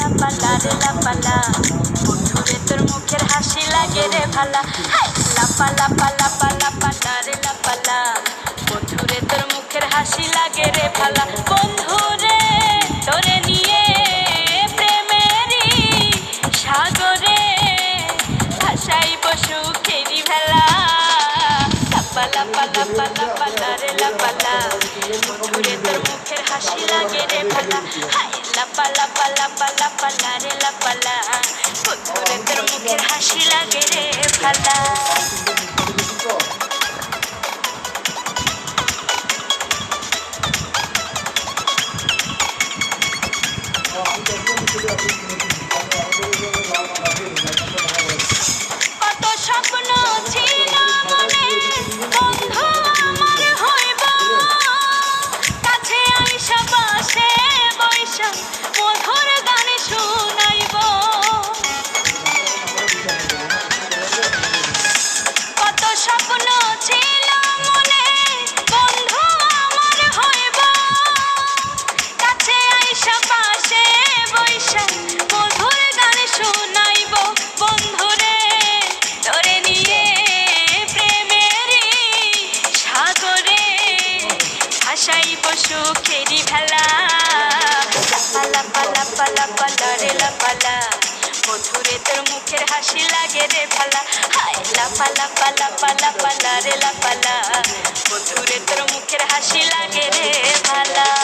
লাপালা রে লাপালা। বন্ধুরে তোর মুখের হাসি লাগে রে ভালা। লাপা লাপা লাপা, লাপালা রে লাপালা। বন্ধুরে তোর মুখের হাসি লাগে রে ভালা। বন্ধুরে তোরে নিয়ে প্রেমেরই সাগরে ভাসাইব সুখেরই ভেলা। লাপা লাপা লাপা, লাপালা রে লাপালা। বন্ধুরে তোর মুখের হাসি লাগে রে ভালা। হাই! লাপা লাপা লাপা লাপালা রে লাপালা বন্ধুরে তোর মুখের হাসি লাগে রে ভালা। আইসা পাশে বৈশা মধুর গান শুনাইব বন্ধুরে। তোরে নিয়ে প্রেমেরই সাগরে ভাসাইব সুখেরই ভেলা লাপালা পালা। লাপালা রে লাপালা পালা মধুরে তোর মুখের হাসি লাগে রে ভালা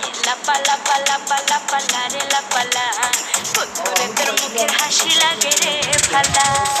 লাপা লাপা লাপা লাপালা রে লাপালা বন্ধুরে তোর মুখের হাসি লাগে রে ভালা কত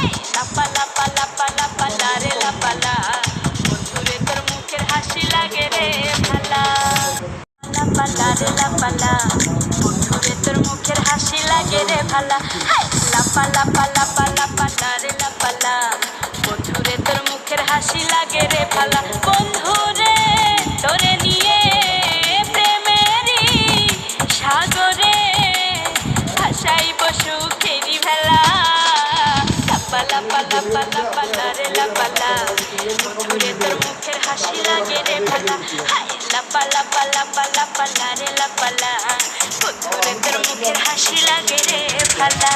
এই লাপা লাপা লাপা লাপা রে ভালা লাপালা বন্ধুরে তোর মুখের হাসি লাগে রে ভালা হাই লাপা লাপা লাপা লারে লাপালা বন্ধুরে তোর মুখের হাসি লাগে রে ভালা হাই লাপা লাপা লাপা লাপা লারে লাপালা বন্ধুরে, তোর মুখের হাসি লাগে রে ভালা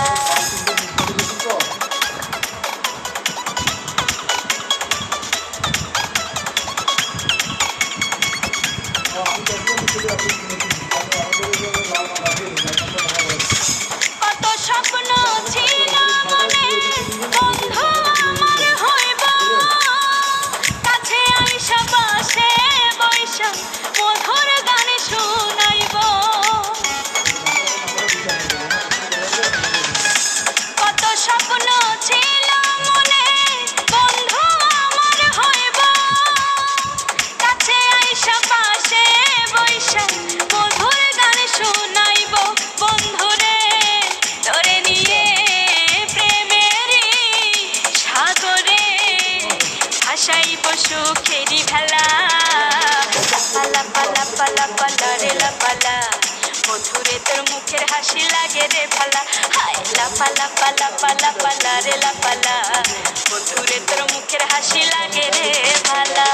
হাসি লাগে রে ভালা হায়, লাফা লাফা লাফা লাফা রে লাফালা বন্ধুরে, তোর মুখের হাসি লাগে রে ভালা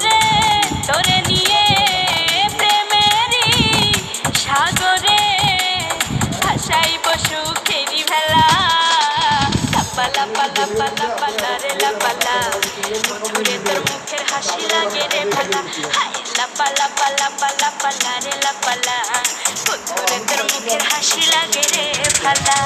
লাপা পালা পালা রে লারে লাপালা মধুরে তোর মুখের হাসি লাগে রে ভালা হাই লাপা পালা পালা লাপা লারে লাপালা মধুরে তোর মুখের হাসি লাগে রে ভালা